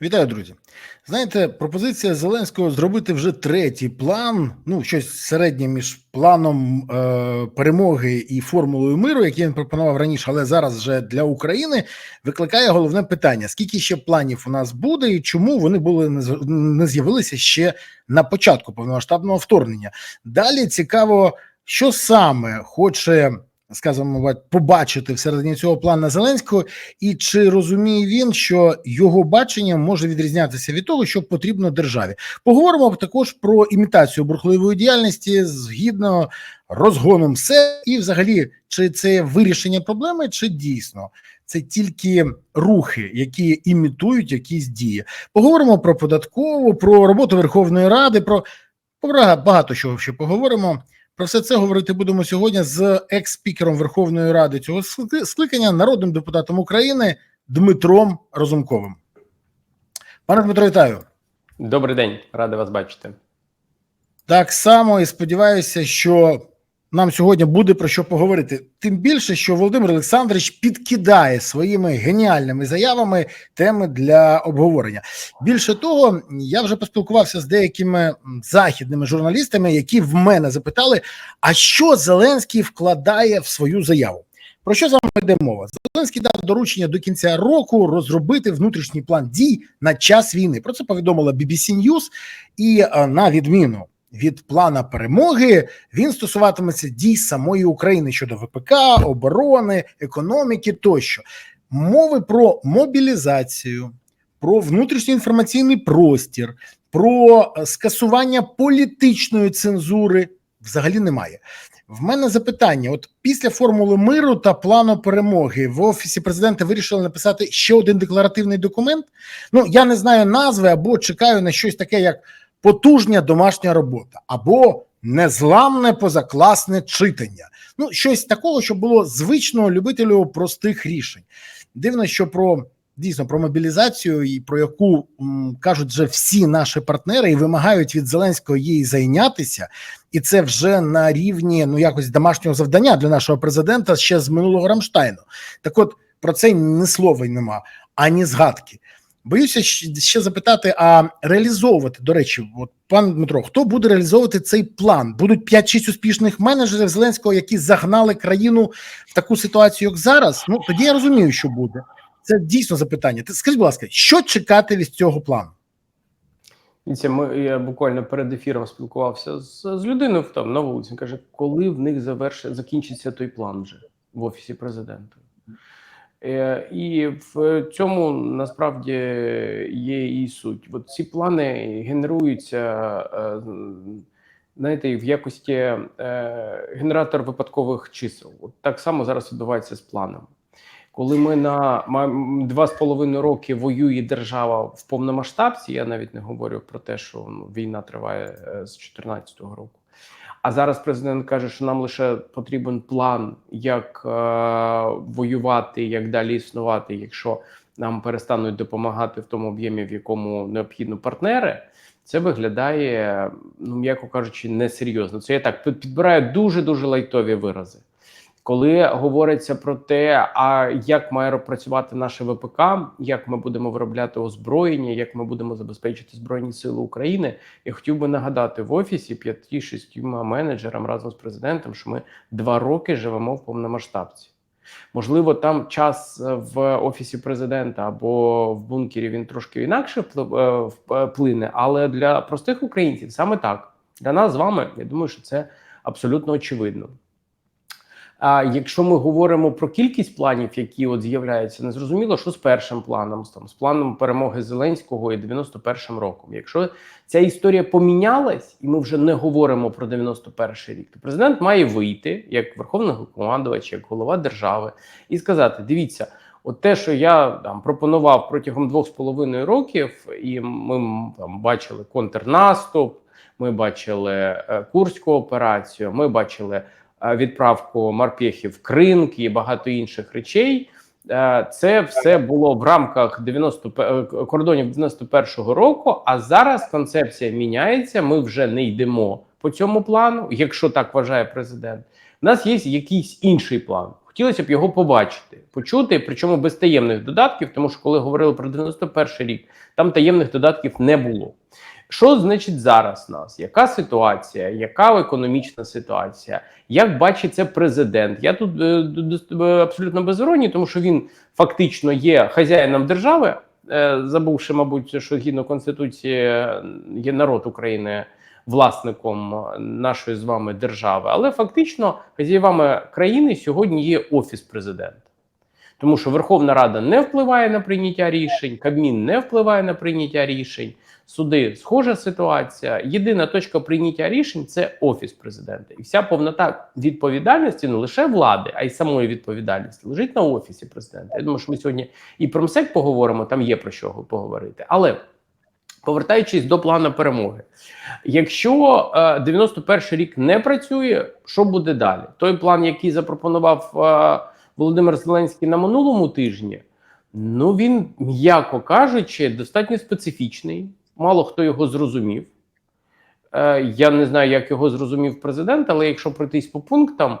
Вітаю, друзі. Знаєте, пропозиція Зеленського зробити вже третій план, ну щось середнє між планом е, перемоги і формулою миру, який він пропонував раніше, але зараз вже для України викликає головне питання: скільки ще планів у нас буде, і чому вони були не, з'явилися ще на початку повномасштабного вторгнення? Далі цікаво, що саме хоче. Сказано побачити всередині цього плану Зеленського, і чи розуміє він, що його бачення може відрізнятися від того, що потрібно державі? Поговоримо також про імітацію бурхливої діяльності згідно розгоном все, і взагалі, чи це вирішення проблеми, чи дійсно це тільки рухи, які імітують якісь дії. Поговоримо про податкову, про роботу Верховної Ради, про багато чого ще поговоримо. Про все це говорити будемо сьогодні з екс-спікером Верховної Ради цього скликання, народним депутатом України Дмитром Розумковим. Пане Дмитро, вітаю. Добрий день, радий вас бачити. Так само і сподіваюся, що нам сьогодні буде про що поговорити. Тим більше, що Володимир Олександрович підкидає своїми геніальними заявами теми для обговорення. Більше того, я вже поспілкувався з деякими західними журналістами, які в мене запитали: а що Зеленський вкладає в свою заяву? Про що з йде мова? Зеленський дав доручення до кінця року розробити внутрішній план дій на час війни. Про це повідомила BBC News. І е, на відміну від плана перемоги він стосуватиметься дій самої України щодо ВПК, оборони, економіки тощо. Мови про мобілізацію, про внутрішній інформаційний простір, про е, скасування політичної цензури взагалі немає. В мене запитання: от після формули миру та плану перемоги в офісі президента вирішили написати ще один декларативний документ. Ну я не знаю назви або чекаю на щось таке, як потужня домашня робота, або незламне позакласне читання. Ну, щось такого, що було звично любителю простих рішень. Дивно, що про дійсно про мобілізацію, і про яку м, кажуть вже всі наші партнери і вимагають від Зеленського їй зайнятися, і це вже на рівні ну якось домашнього завдання для нашого президента ще з минулого Рамштайну. Так, от про це ні слова й нема, ані згадки. Боюся ще запитати, а реалізовувати, до речі, от пан Дмитро, хто буде реалізовувати цей план? Будуть 5-6 успішних менеджерів Зеленського, які загнали країну в таку ситуацію, як зараз. Ну тоді я розумію, що буде. Це дійсно запитання. Скажіть, будь ласка, що чекати від цього плану? Ми я буквально перед ефіром спілкувався з, з людиною там на вулиці. Каже, коли в них завершить закінчиться той план вже в офісі президента. Е, і в цьому насправді є і суть. От ці плани генеруються, е, знаєте, в якості е, генератор випадкових чисел. От так само зараз відбувається з планом. Коли ми на два з половиною роки воює держава в повномасштабці, я навіть не говорю про те, що ну, війна триває з 2014 року. А зараз президент каже, що нам лише потрібен план, як е, воювати, як далі існувати, якщо нам перестануть допомагати в тому об'ємі, в якому необхідно партнери. Це виглядає, ну м'яко кажучи, несерйозно. Це я так підбираю дуже дуже лайтові вирази. Коли говориться про те, а як має працювати наше ВПК, як ми будемо виробляти озброєння, як ми будемо забезпечити збройні сили України, я хотів би нагадати в офісі п'яти шістьма менеджерам разом з президентом, що ми два роки живемо в повномасштабці. Можливо, там час е, в офісі президента або в бункері він трошки інакше вплив- е, вплине, але для простих українців саме так. Для нас з вами, я думаю, що це абсолютно очевидно. А якщо ми говоримо про кількість планів, які от з'являються, незрозуміло, що з першим планом, там з планом перемоги Зеленського і 91-м роком. Якщо ця історія помінялась, і ми вже не говоримо про 91-й рік, то президент має вийти як верховний командувач, як голова держави, і сказати: дивіться. От те, що я там пропонував протягом двох з половиною років, і ми там бачили контрнаступ, ми бачили е, Курську операцію, ми бачили відправку морпехів Кринк і багато інших речей. Е, Це все було в рамках 90 е, кордонів 91-го року. А зараз концепція міняється. Ми вже не йдемо по цьому плану, якщо так вважає президент. У нас є якийсь інший план. Хотілося б його побачити, почути, причому без таємних додатків, тому що коли говорили про 91 рік, там таємних додатків не було. Що значить зараз нас? Яка ситуація? Яка економічна ситуація? Як бачить це президент? Я тут е, д- абсолютно без тому що він фактично є хазяїном держави, е, забувши, мабуть, що згідно конституції е, є народ України власником нашої з вами держави, але фактично хазяєвами країни сьогодні є офіс президента. Тому що Верховна Рада не впливає на прийняття рішень, Кабмін не впливає на прийняття рішень, суди схожа ситуація. Єдина точка прийняття рішень це офіс президента, і вся повнота відповідальності не лише влади, а й самої відповідальності лежить на офісі президента. Я думаю, що ми сьогодні і про МСЕК поговоримо. Там є про що поговорити. Але повертаючись до плану перемоги, якщо е, 91 рік не працює, що буде далі? Той план, який запропонував е, Володимир Зеленський на минулому тижні, ну він, м'яко кажучи, достатньо специфічний. Мало хто його зрозумів. Е, я не знаю, як його зрозумів президент, але якщо пройтись по пунктам,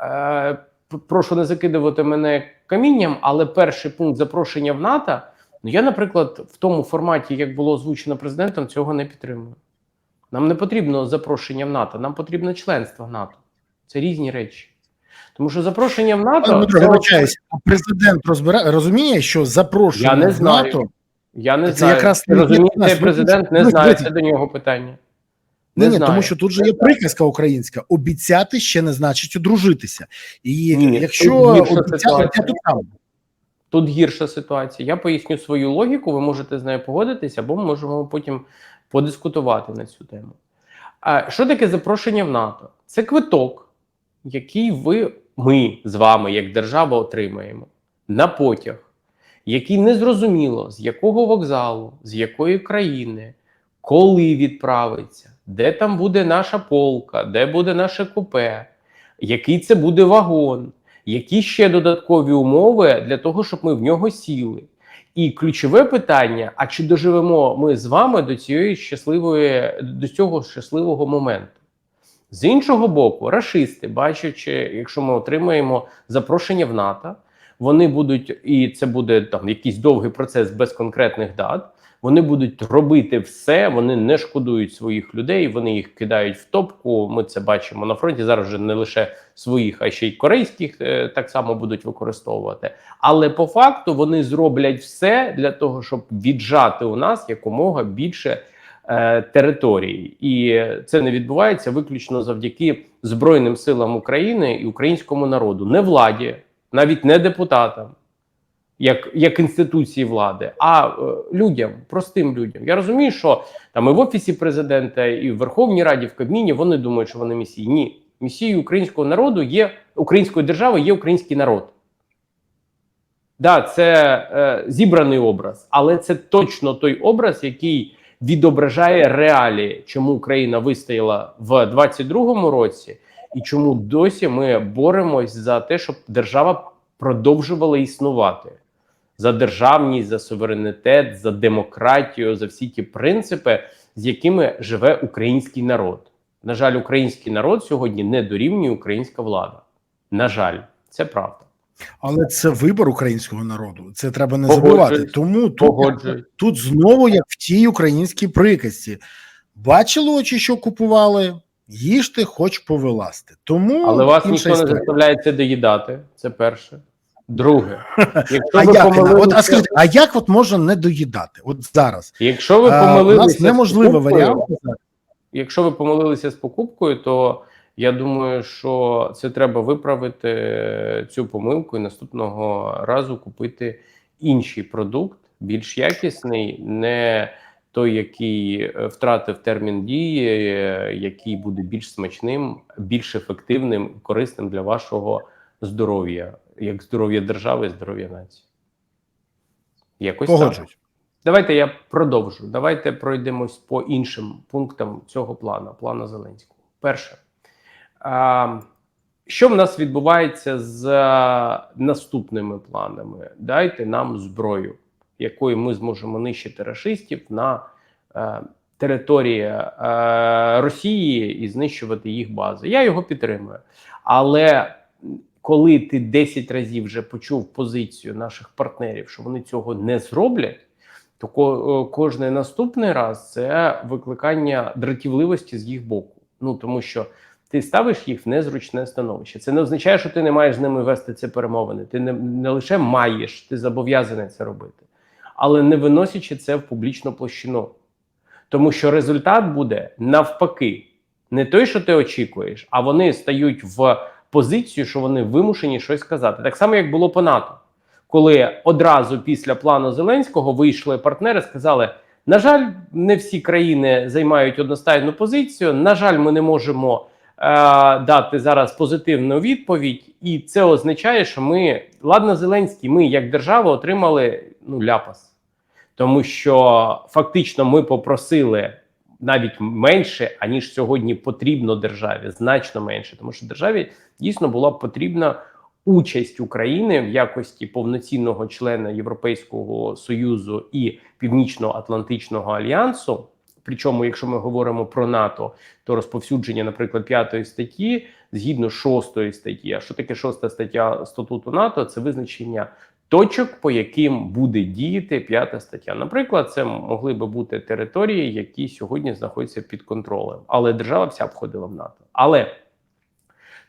е, прошу не закидувати мене камінням, але перший пункт запрошення в НАТО. Ну, я, наприклад, в тому форматі, як було озвучено президентом, цього не підтримую. Нам не потрібно запрошення в НАТО, нам потрібно членство в НАТО. Це різні речі. Тому що запрошення в НАТО. Дмитро, це- а президент розбира... розуміє, що запрошення Я не в знаю. НАТО Я не Це знаю. якраз не розуміє цей президент, не ну, дивіться. Це до нього питання. Ні, Не ні, знаю. тому що тут же є приказка українська: обіцяти ще не значить одружитися. І Ні, якщо обіцяти, то там. Тут гірша ситуація. Я поясню свою логіку, ви можете з нею погодитися, або ми можемо потім подискутувати на цю тему. А що таке запрошення в НАТО? Це квиток, який ви, ми з вами, як держава, отримаємо на потяг, який незрозуміло з якого вокзалу, з якої країни, коли відправиться, де там буде наша полка, де буде наше купе, який це буде вагон, які ще додаткові умови для того, щоб ми в нього сіли. І ключове питання: а чи доживемо ми з вами до цієї щасливої до цього щасливого моменту? З іншого боку, рашисти, бачачи, якщо ми отримаємо запрошення в НАТО, вони будуть, і це буде там якийсь довгий процес без конкретних дат. Вони будуть робити все, вони не шкодують своїх людей, вони їх кидають в топку. Ми це бачимо на фронті. Зараз вже не лише своїх, а ще й корейських е, так само будуть використовувати. Але по факту вони зроблять все для того, щоб віджати у нас якомога більше території, і це не відбувається виключно завдяки Збройним силам України і українському народу, не владі, навіть не депутатам, як, як інституції влади, а е, людям, простим людям. Я розумію, що там і в офісі президента, і в Верховній Раді, в Кабміні вони думають, що вони місії. Ні, місією українського народу є української держави, є український народ. Да, це е, зібраний образ, але це точно той образ, який відображає реалії, чому Україна вистояла в 22-му році, і чому досі ми боремось за те, щоб держава продовжувала існувати за державність, за суверенітет, за демократію, за всі ті принципи, з якими живе український народ. На жаль, український народ сьогодні не дорівнює українська влада. На жаль, це правда. Але це вибор українського народу. Це треба не Погоджуюсь. забувати. Тому тут, тут знову як в тій українській приказці. Бачили очі, що купували, їжте, хоч повилазти. Тому Але вас ніхто не заставляє це доїдати. Це перше. Друге, якщо А ви як, от, а скажіть, а як от можна не доїдати? От зараз якщо ви А, у помилилися, нас неможливий варіант. Якщо ви помилилися з покупкою, то я думаю, що це треба виправити е, цю помилку і наступного разу купити інший продукт, більш якісний, не той, який е, втратив термін дії, е, який буде більш смачним, більш ефективним, корисним для вашого здоров'я, як здоров'я держави, і здоров'я нації. Якось так. Давайте я продовжу. Давайте пройдемось по іншим пунктам цього плану, плану Зеленського. Перше, що в нас відбувається з наступними планами? Дайте нам зброю, якою ми зможемо нищити рашистів на е, території е, Росії і знищувати їх бази. Я його підтримую. Але коли ти 10 разів вже почув позицію наших партнерів, що вони цього не зроблять, то ко- е, кожний наступний раз це викликання дратівливості з їх боку. Ну тому що ти ставиш їх в незручне становище. Це не означає, що ти не маєш з ними вести ці перемовини. Ти не, не лише маєш, ти зобов'язаний це робити, але не виносячи це в публічну площину. Тому що результат буде навпаки, не той, що ти очікуєш, а вони стають в позицію, що вони вимушені щось сказати. Так само, як було по НАТО, коли одразу після плану Зеленського вийшли партнери, сказали: на жаль, не всі країни займають одностайну позицію. На жаль, ми не можемо дати зараз позитивну відповідь, і це означає, що ми, ладно, Зеленський, ми як держава отримали ну ляпас. Тому що фактично ми попросили навіть менше, аніж сьогодні потрібно державі, значно менше, тому що державі дійсно була потрібна участь України в якості повноцінного члена Європейського союзу і Північно-Атлантичного альянсу. Причому, якщо ми говоримо про НАТО, то розповсюдження, наприклад, п'ятої статті згідно шостої статті. А що таке шоста стаття статуту НАТО? Це визначення точок, по яким буде діяти п'ята стаття. Наприклад, це могли би бути території, які сьогодні знаходяться під контролем, але держава вся входила в НАТО. Але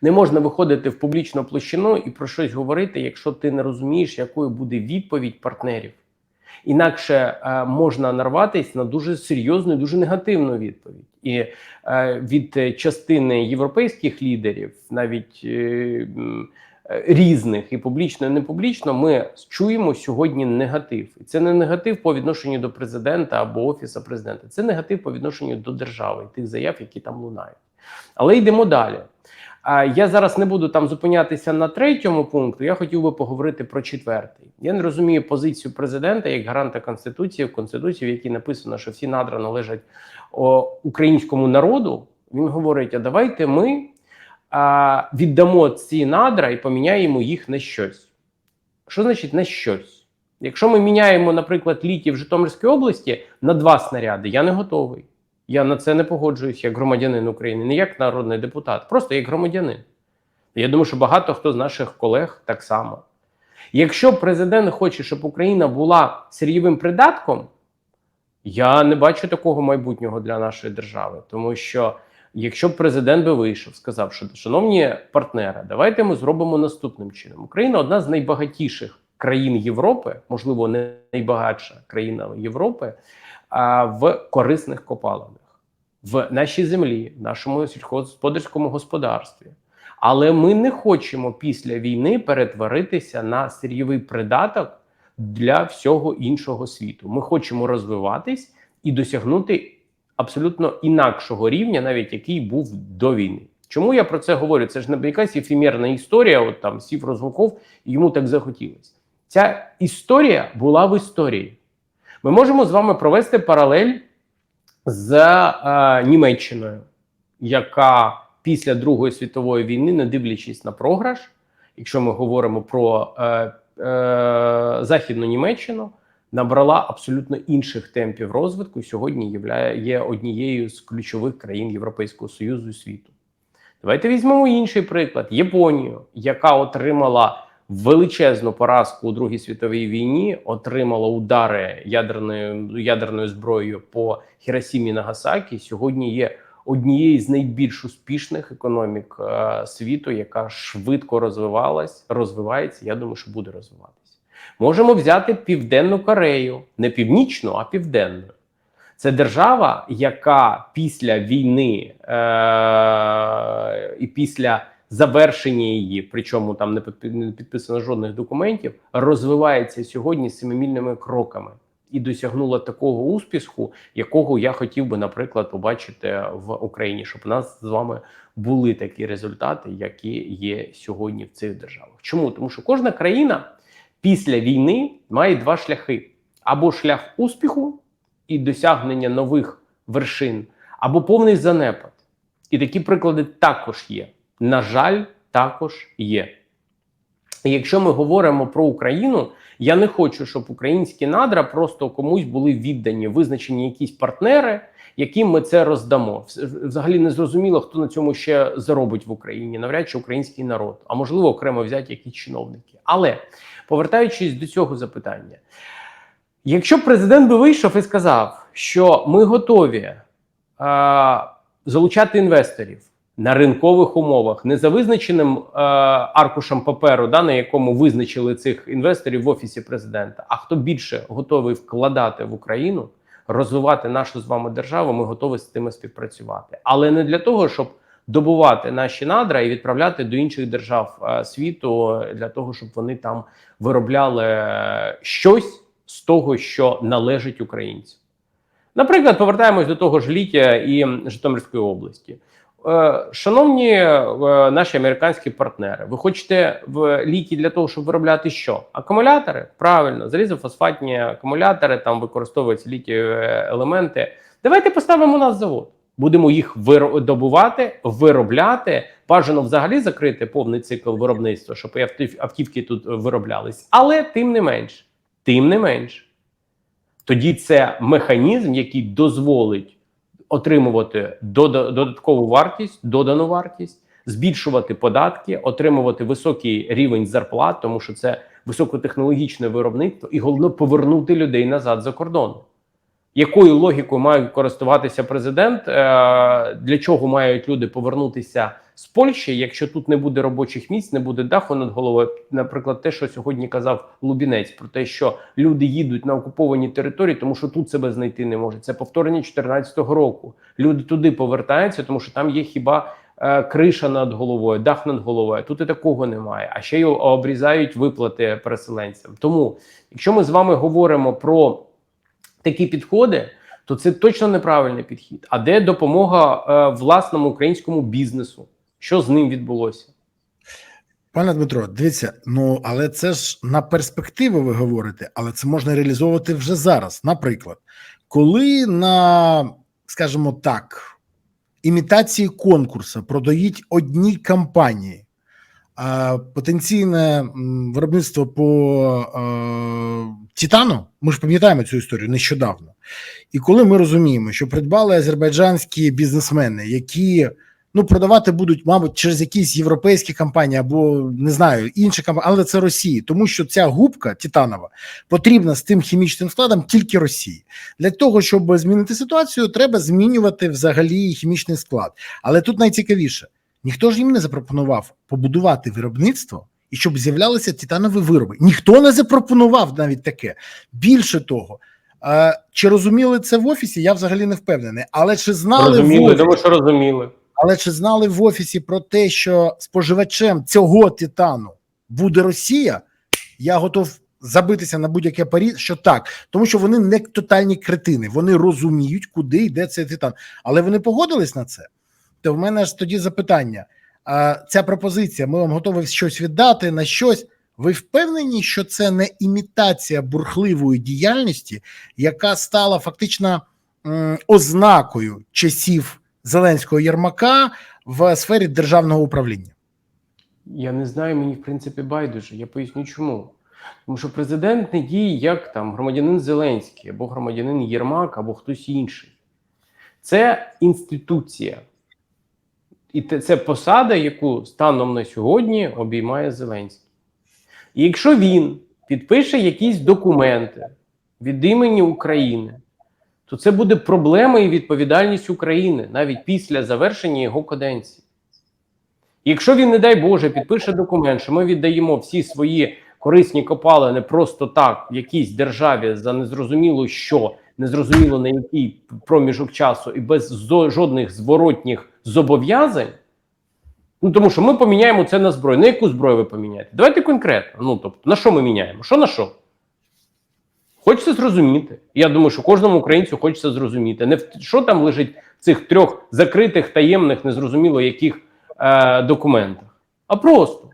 не можна виходити в публічну площину і про щось говорити, якщо ти не розумієш, якою буде відповідь партнерів. Інакше е, можна нарватися на дуже серйозну, дуже негативну відповідь. І е, від частини європейських лідерів, навіть е, різних і публічно, і не публічно, ми чуємо сьогодні негатив. І це не негатив по відношенню до президента або офісу президента. Це негатив по відношенню до держави і тих заяв, які там лунають. Але йдемо далі. Я зараз не буду там зупинятися на третьому пункту. Я хотів би поговорити про четвертий. Я не розумію позицію президента як гаранта конституції в конституції, в якій написано, що всі надра належать українському народу. Він говорить: а давайте ми віддамо ці надра і поміняємо їх на щось. Що значить на щось? Якщо ми міняємо, наприклад, літі в Житомирській області на два снаряди, я не готовий. Я на це не погоджуюсь як громадянин України, не як народний депутат, просто як громадянин. Я думаю, що багато хто з наших колег так само. Якщо президент хоче, щоб Україна була сирійовим придатком, я не бачу такого майбутнього для нашої держави. Тому що якщо б президент би вийшов, сказав, що шановні партнери, давайте ми зробимо наступним чином. Україна одна з найбагатіших країн Європи, можливо, не найбагатша країна Європи, а в корисних копалинах в нашій землі, в нашому сільськогосподарському господарстві. Але ми не хочемо після війни перетворитися на сирійовий придаток для всього іншого світу. Ми хочемо розвиватись і досягнути абсолютно інакшого рівня, навіть який був до війни. Чому я про це говорю? Це ж не якась ефемерна історія. От там сів розгуков, йому так захотілося. Ця історія була в історії. Ми можемо з вами провести паралель з е, Німеччиною, яка після Другої світової війни, не дивлячись на програш, якщо ми говоримо про е, е, Західну Німеччину, набрала абсолютно інших темпів розвитку. і Сьогодні є, однією з ключових країн Європейського Союзу і світу. Давайте візьмемо інший приклад: Японію, яка отримала величезну поразку у Другій світовій війні, отримала удари ядерною ядерною зброєю по Хіросімі Нагасакі. Сьогодні є однією з найбільш успішних економік е, світу, яка швидко розвивалась, розвивається. Я думаю, що буде розвиватися. Можемо взяти Південну Корею, не північну, а південну. Це держава, яка після війни е- і після завершення її, причому там не підписано жодних документів, розвивається сьогодні семимільними кроками і досягнула такого успіху, якого я хотів би, наприклад, побачити в Україні, щоб у нас з вами були такі результати, які є сьогодні в цих державах. Чому? Тому що кожна країна після війни має два шляхи: або шлях успіху і досягнення нових вершин, або повний занепад. І такі приклади також є. На жаль, також є. І якщо ми говоримо про Україну, я не хочу, щоб українські надра просто комусь були віддані, визначені якісь партнери, яким ми це роздамо. Взагалі не зрозуміло, хто на цьому ще заробить в Україні, навряд чи український народ, а можливо окремо взяти якісь чиновники. Але повертаючись до цього запитання, якщо президент би вийшов і сказав, що ми готові е, залучати інвесторів на ринкових умовах, не за визначеним е, аркушем паперу, да, на якому визначили цих інвесторів в офісі президента. А хто більше готовий вкладати в Україну, розвивати нашу з вами державу, ми готові з тими співпрацювати, але не для того, щоб добувати наші надра і відправляти до інших держав е, світу для того, щоб вони там виробляли е, щось з того, що належить українцям. Наприклад, повертаємось до того ж ліття і Житомирської області. Е, Шановні е, наші американські партнери, ви хочете в літі для того, щоб виробляти що? Акумулятори? Правильно, залізофосфатні акумулятори, там використовуються літієві елементи. Давайте поставимо у нас завод. Будемо їх добувати, виробляти. Бажано взагалі закрити повний цикл виробництва, щоб автівки тут вироблялись. Але тим не менш, тим не менш, тоді це механізм, який дозволить отримувати дода- додаткову вартість, додану вартість, збільшувати податки, отримувати високий рівень зарплат, тому що це високотехнологічне виробництво, і головне повернути людей назад за кордон. Якою логікою має користуватися президент? Е, Для чого мають люди повернутися з Польщі, якщо тут не буде робочих місць, не буде даху над головою? Наприклад, те, що сьогодні казав Лубінець, про те, що люди їдуть на окуповані території, тому що тут себе знайти не можуть. Це повторення 2014 року. Люди туди повертаються, тому що там є хіба е, криша над головою, дах над головою. Тут і такого немає. А ще й обрізають виплати переселенцям. Тому, якщо ми з вами говоримо про такі підходи, то це точно неправильний підхід. А де допомога е, власному українському бізнесу? Що з ним відбулося? Пане Дмитро, дивіться, ну але це ж на перспективу ви говорите, але це можна реалізовувати вже зараз. Наприклад, коли на, скажімо так, імітації конкурсу продають одній компанії, а потенційне виробництво по е, Титану, ми ж пам'ятаємо цю історію нещодавно. І коли ми розуміємо, що придбали азербайджанські бізнесмени, які ну продавати будуть, мабуть, через якісь європейські компанії або не знаю, інші компанії, але це Росії, тому що ця губка титанова потрібна з тим хімічним складом тільки Росії. Для того, щоб змінити ситуацію, треба змінювати взагалі хімічний склад. Але тут найцікавіше: ніхто ж їм не запропонував побудувати виробництво. І щоб з'являлися титанові вироби. Ніхто не запропонував навіть таке. Більше того, е, чи розуміли це в офісі, я взагалі не впевнений. Але чи знали в офісі, думаю, що розуміли. але чи знали в офісі про те, що споживачем цього титану буде Росія? Я готов забитися на будь-яке парі, що так, тому що вони не тотальні кретини, вони розуміють, куди йде цей титан. Але вони погодились на це. То в мене ж тоді запитання: ця пропозиція, ми вам готові щось віддати на щось. Ви впевнені, що це не імітація бурхливої діяльності, яка стала фактично ознакою часів Зеленського Єрмака в сфері державного управління? Я не знаю, мені в принципі байдуже. Я поясню чому. Тому що президент не діє як там громадянин Зеленський, або громадянин Єрмак, або хтось інший. Це інституція. І це посада, яку станом на сьогодні обіймає Зеленський. І якщо він підпише якісь документи від імені України, то це буде проблема і відповідальність України навіть після завершення його каденції. Якщо він, не дай Боже, підпише документ, що ми віддаємо всі свої корисні копалини просто так в якійсь державі за незрозуміло що, незрозуміло на який проміжок часу і без жодних зворотніх зобов'язань. Ну тому що ми поміняємо це на зброю. На яку зброю ви поміняєте? Давайте конкретно. Ну тобто, на що ми міняємо? Що на що? Хочеться зрозуміти. Я думаю, що кожному українцю хочеться зрозуміти. Не в що там лежить в цих трьох закритих, таємних, незрозуміло яких е, документах, а просто.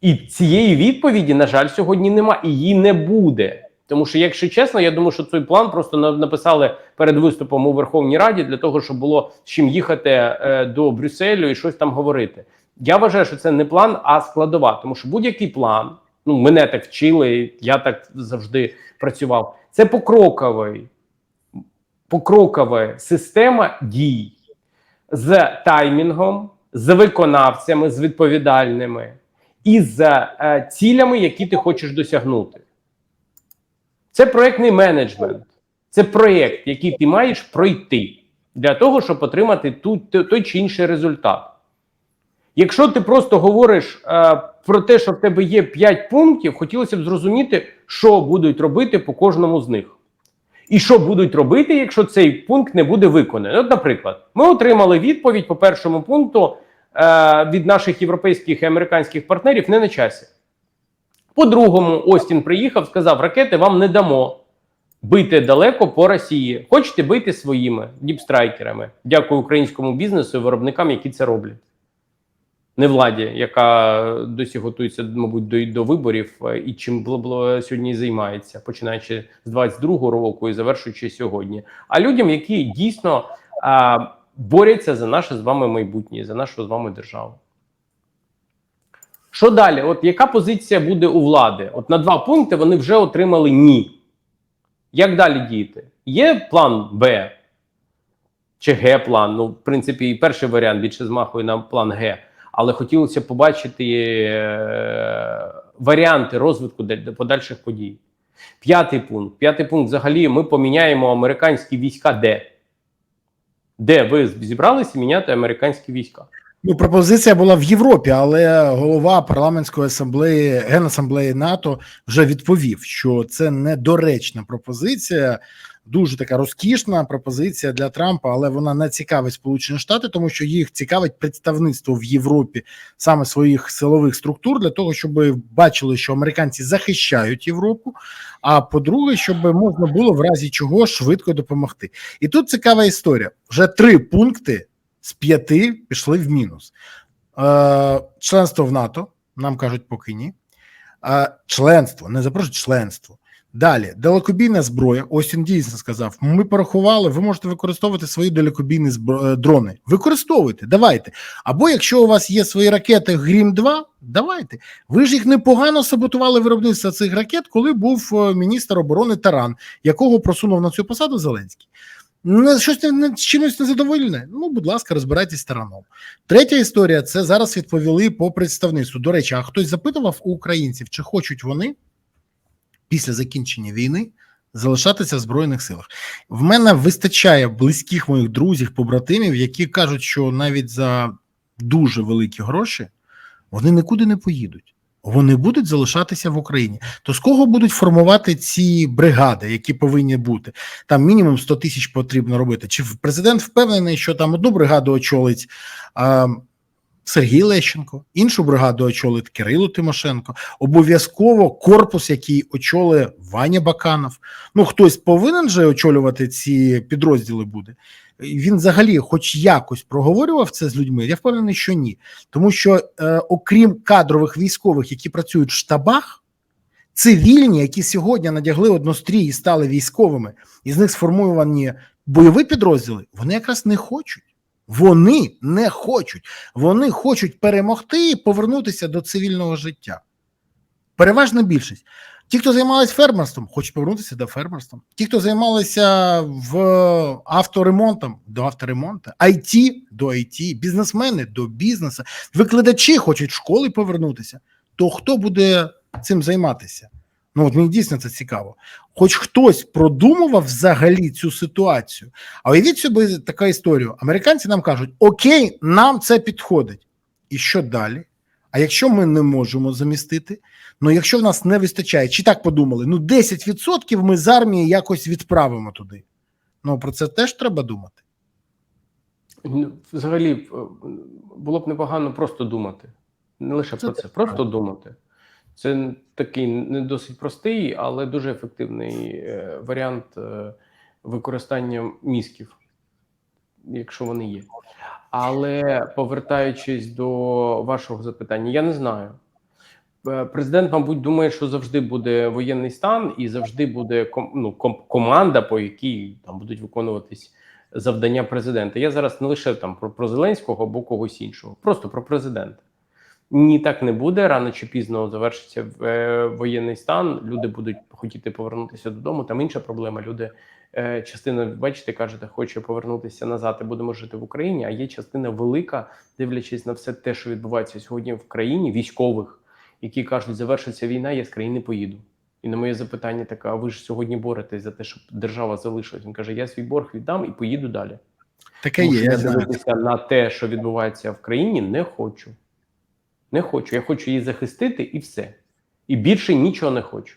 І цієї відповіді, на жаль, сьогодні нема, і її не буде. Тому що, якщо чесно, я думаю, що цей план просто написали перед виступом у Верховній Раді для того, щоб було з чим їхати е, до Брюсселю і щось там говорити. Я вважаю, що це не план, а складова. Тому що будь-який план, ну мене так вчили, я так завжди працював. Це покроковий, покрокова система дій з таймінгом, з виконавцями, з відповідальними і з е, цілями, які ти хочеш досягнути. Це проєктний менеджмент, це проєкт, який ти маєш пройти для того, щоб отримати ту, той- чи інший результат. Якщо ти просто говориш е, про те, що в тебе є 5 пунктів, хотілося б зрозуміти, що будуть робити по кожному з них. І що будуть робити, якщо цей пункт не буде виконаний. От, наприклад, ми отримали відповідь по першому пункту е, від наших європейських і американських партнерів не на часі. По другому, Остін приїхав, сказав: ракети вам не дамо бити далеко по Росії. Хочете бити своїми діпстрайкерами. Дякую українському бізнесу і виробникам, які це роблять. Не владі, яка досі готується, мабуть, до, до виборів е, і чим сьогодні займається, починаючи з 22-го року і завершуючи сьогодні. А людям, які дійсно а, борються за наше з вами майбутнє, за нашу з вами державу. Що далі? От яка позиція буде у влади? От на два пункти вони вже отримали ні. Як далі діяти? Є план Б чи Г-план. Ну, в принципі, і перший варіант більше змахує на план Г. Але хотілося побачити е, варіанти розвитку подальших подій. П'ятий пункт. П'ятий пункт. Взагалі, ми поміняємо американські війська де? Де ви зібралися міняти американські війська? Ну, пропозиція була в Європі, але голова парламентської асамблеї генасамблеї НАТО вже відповів, що це недоречна пропозиція, дуже така розкішна пропозиція для Трампа, але вона не цікавить Сполучені Штати, тому що їх цікавить представництво в Європі саме своїх силових структур для того, щоб бачили, що американці захищають Європу. А по-друге, щоб можна було в разі чого швидко допомогти. І тут цікава історія: вже три пункти з п'яти пішли в мінус. Е, членство в НАТО, нам кажуть, поки ні. Е, членство, не запрошують членство. Далі, далекобійна зброя. Ось він дійсно сказав: ми порахували, ви можете використовувати свої далекобійні е, дрони. Використовуйте, давайте. Або якщо у вас є свої ракети Грім 2 давайте. Ви ж їх непогано саботували виробництво цих ракет, коли був е, міністр оборони Таран, якого просунув на цю посаду Зеленський. Не щось не, не чимось незадоволене. Ну, будь ласка, розбирайтесь тараном. Третя історія це зараз відповіли по представництву. До речі, а хтось запитував у українців, чи хочуть вони після закінчення війни залишатися в збройних силах. В мене вистачає близьких моїх друзів, побратимів, які кажуть, що навіть за дуже великі гроші вони нікуди не поїдуть. Вони будуть залишатися в Україні. То з кого будуть формувати ці бригади, які повинні бути? Там мінімум 100 тисяч потрібно робити. Чи президент впевнений, що там одну бригаду очолить Сергій Лещенко, іншу бригаду очолить Кирило Тимошенко, обов'язково корпус, який очолить Ваня Баканов. Ну хтось повинен же очолювати ці підрозділи буде. Він взагалі, хоч якось проговорював це з людьми. Я впевнений, що ні. Тому що, е, окрім кадрових військових, які працюють в штабах, цивільні, які сьогодні надягли однострій і стали військовими, і з них сформовані бойові підрозділи, вони якраз не хочуть. Вони не хочуть. Вони хочуть перемогти і повернутися до цивільного життя. Переважна більшість. Ті, хто займалися фермерством, хочуть повернутися до фермерства. Ті, хто займалися в авторемонтом до авторемонту, IT до IT, бізнесмени до бізнесу, викладачі хочуть в школи повернутися. То хто буде цим займатися? Ну от мені дійсно це цікаво. Хоч хтось продумував взагалі цю ситуацію. А уявіть собі така історія. Американці нам кажуть: Окей, нам це підходить. І що далі? А якщо ми не можемо замістити, ну якщо в нас не вистачає, чи так подумали, ну 10% ми з армії якось відправимо туди. Ну про це теж треба думати. Ну, Взагалі, е, було б непогано просто думати. Не лише Це про це, теж просто думати. Це такий не досить простий, але дуже ефективний е, варіант е, використання мізків, якщо вони є. Але повертаючись до вашого запитання, я не знаю. Е, Президент, мабуть, думає, що завжди буде воєнний стан і завжди буде ну, команда, по якій там будуть виконуватись завдання президента. Я зараз не лише там про, про Зеленського або когось іншого, просто про президента. Ні, так не буде. Рано чи пізно завершиться е, воєнний стан. Люди будуть хотіти повернутися додому. Там інша проблема. Люди е, частина, бачите, кажете, хоче повернутися назад і будемо жити в Україні. А є частина велика, дивлячись на все те, що відбувається сьогодні в країні, військових, які кажуть, завершиться війна, я з країни поїду. І на моє запитання таке: а ви ж сьогодні боретесь за те, щоб держава залишилась? Він каже: Я свій борг віддам і поїду далі. Таке є, я дивитися на те, що відбувається в країні, не хочу. Не хочу. Я хочу її захистити і все. І більше нічого не хочу.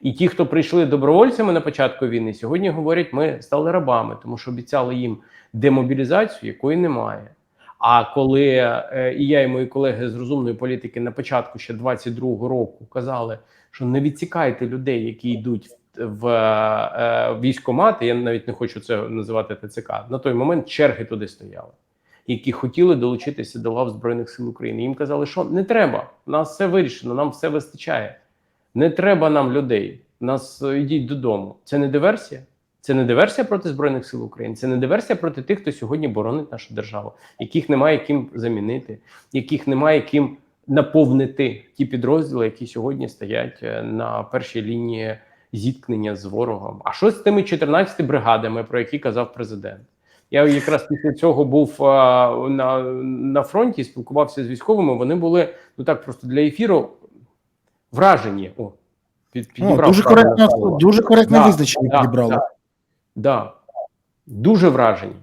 І ті, хто прийшли добровольцями на початку війни, сьогодні говорять, ми стали рабами, тому що обіцяли їм демобілізацію, якої немає. А коли е, і я, і мої колеги з розумної політики на початку ще 22-го року казали, що не відсікайте людей, які йдуть в е, військкомати, я навіть не хочу це називати ТЦК. На той момент черги туди стояли, які хотіли долучитися до лав Збройних сил України. Їм казали, що не треба, у нас все вирішено, нам все вистачає. Не треба нам людей. Нас е, йдіть додому. Це не диверсія. Це не диверсія проти збройних сил України. Це не диверсія проти тих, хто сьогодні боронить нашу державу, яких немає ким замінити, яких немає ким наповнити ті підрозділи, які сьогодні стоять е, на першій лінії зіткнення з ворогом. А що з тими 14 бригадами, про які казав президент? Я якраз після цього був а, на, на фронті, спілкувався з військовими. Вони були ну так просто для ефіру вражені. О, під, підібрав Ну, дуже коректно, дуже коректне Да, визначення да, підібрали. Да, да. Дуже вражені.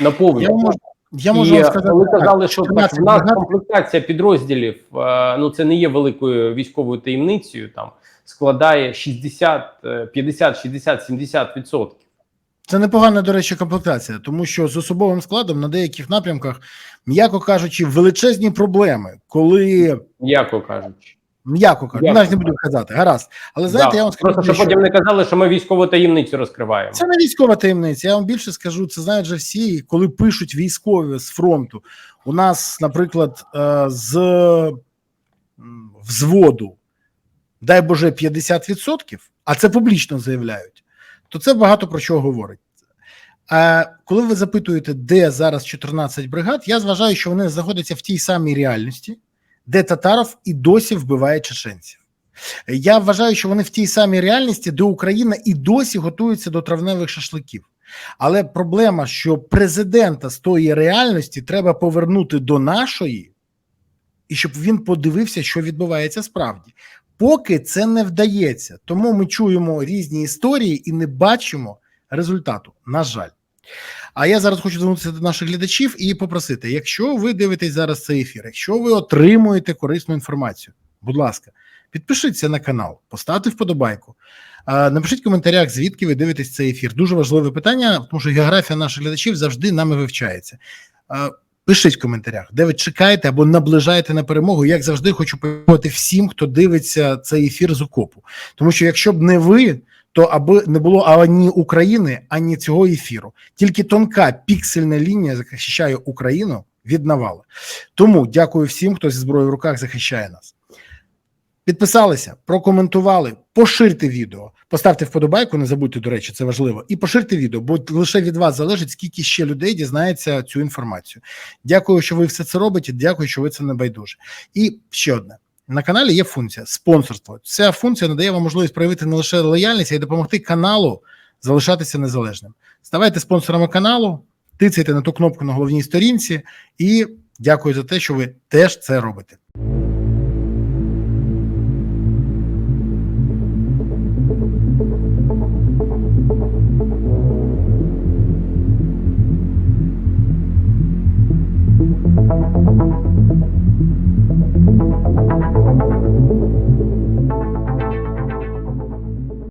Наповнені. Я можу, я можу і вам сказати, так, казали, що так, в нас комплектація підрозділів, ну це не є великою військовою таємницею. Там складає 60, е, 50, 60, 70 відсотків. Це непогана, до речі, комплектація, тому що з особовим складом на деяких напрямках, м'яко кажучи, величезні проблеми, коли М'яко кажучи, м'яко кажучи, навіть не буду казати, гаразд. Але знаєте, Да. я вам скажу, просто щоб що потім не казали, що ми військову таємницю розкриваємо. це не військова таємниця. Я вам більше скажу, це знають вже всі, коли пишуть військові з фронту. У нас, наприклад, е, з взводу, дай Боже, 50%, а це публічно заявляють, то це багато про що говорить. А коли ви запитуєте, де зараз 14 бригад, я зважаю, що вони знаходяться в тій самій реальності, де Татаров і досі вбиває чеченців. Я вважаю, що вони в тій самій реальності, де Україна і досі готується до травневих шашликів. Але проблема, що президента з тої реальності треба повернути до нашої, і щоб він подивився, що відбувається справді. Поки це не вдається, тому ми чуємо різні історії і не бачимо результату. На жаль. А я зараз хочу звернутися до наших глядачів і попросити: якщо ви дивитесь зараз цей ефір, якщо ви отримуєте корисну інформацію, будь ласка, підпишіться на канал, поставте вподобайку. Напишіть в коментарях, звідки ви дивитесь цей ефір. Дуже важливе питання, тому що географія наших глядачів завжди нами вивчається. Пишіть в коментарях, де ви чекаєте або наближаєте на перемогу. Як завжди, хочу подякувати всім, хто дивиться цей ефір з окопу. Тому що якщо б не ви, то аби не було ані України, ані цього ефіру. Тільки тонка піксельна лінія захищає Україну від навали. Тому дякую всім, хто зі зброєю в руках захищає нас. Підписалися, прокоментували, поширте відео, поставте вподобайку, не забудьте, до речі, це важливо, і поширте відео, бо лише від вас залежить, скільки ще людей дізнається цю інформацію. Дякую, що ви все це робите. Дякую, що ви це не байдуже. І ще одне. На каналі є функція спонсорство. Ця функція надає вам можливість проявити не лише лояльність, а й допомогти каналу залишатися незалежним. Ставайте спонсорами каналу, тицяйте на ту кнопку на головній сторінці і дякую за те, що ви теж це робите.